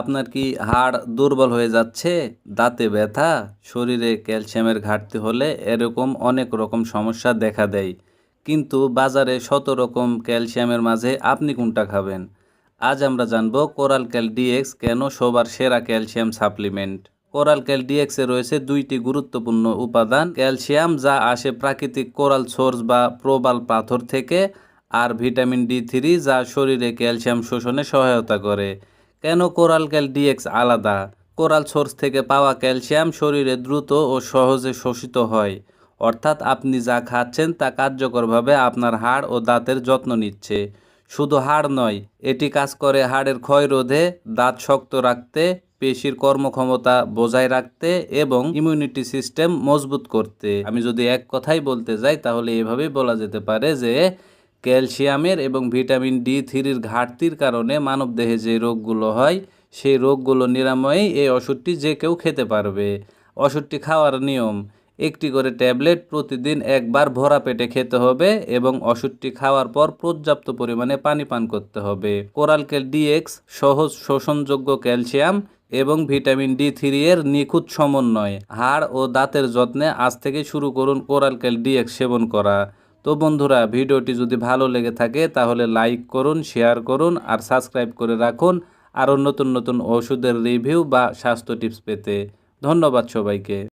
আপনার কি হাড় দুর্বল হয়ে যাচ্ছে? দাঁতে ব্যথা? শরীরে ক্যালসিয়ামের ঘাটতি হলে এরকম অনেক রকম সমস্যা দেখা দেয়। কিন্তু বাজারে শত রকম ক্যালসিয়ামের মাঝে আপনি কোনটা খাবেন? আজ আমরা জানব কোরাল ক্যাল ডিএক্স কেন সবার সেরা ক্যালসিয়াম সাপ্লিমেন্ট। কোরাল ক্যাল ডিএক্সে রয়েছে দুইটি গুরুত্বপূর্ণ উপাদান, ক্যালসিয়াম যা আসে প্রাকৃতিক কোরাল সোর্স বা প্রবাল পাথর থেকে, আর ভিটামিন ডি থ্রি যা শরীরে ক্যালসিয়াম শোষণে সহায়তা করে। কেন কোরাল ক্যাল ডিএক্স আলাদা? কোরাল সোর্স থেকে পাওয়া ক্যালসিয়াম শরীরে দ্রুত ও সহজে শোষিত হয়। অর্থাৎ আপনি যা খাচ্ছেন তা কার্যকরভাবে আপনার হাড় ও দাঁতের যত্ন নিচ্ছে। শুধু হাড় নয়, এটি কাজ করে হাড়ের ক্ষয় রোধে দাঁত শক্ত রাখতে, পেশির কর্মক্ষমতা বজায় রাখতে এবং ইমিউনিটি সিস্টেম মজবুত করতে। আমি যদি এক কথাই বলতে যাই, তাহলে এভাবেই বলা যেতে পারে যে ক্যালসিয়ামের এবং ভিটামিন ডি থ্রির ঘাটতির কারণে মানবদেহে যে রোগগুলো হয়, সেই রোগগুলো নিরাময়ে এই ওষুধটি যে কেউ খেতে পারবে। ওষুধটি খাওয়ার নিয়ম, একটি করে ট্যাবলেট প্রতিদিন একবার ভরা পেটে খেতে হবে এবং ওষুধটি খাওয়ার পর পর্যাপ্ত পরিমাণে পানি পান করতে হবে। কোরালকেল ডিএক্স সহজ শোষণযোগ্য ক্যালসিয়াম এবং ভিটামিন ডি থ্রি এর নিখুঁত সমন্বয়। হাড় ও দাঁতের যত্নে আজ থেকে শুরু করুন কোরালকেল ডিএক্স সেবন করা। তো বন্ধুরা, ভিডিওটি যদি ভালো লেগে থাকে তাহলে লাইক করুন, শেয়ার করুন আর সাবস্ক্রাইব করে রাখুন আরও নতুন নতুন ওষুধের রিভিউ বা স্বাস্থ্য টিপস পেতে। ধন্যবাদ সবাইকে।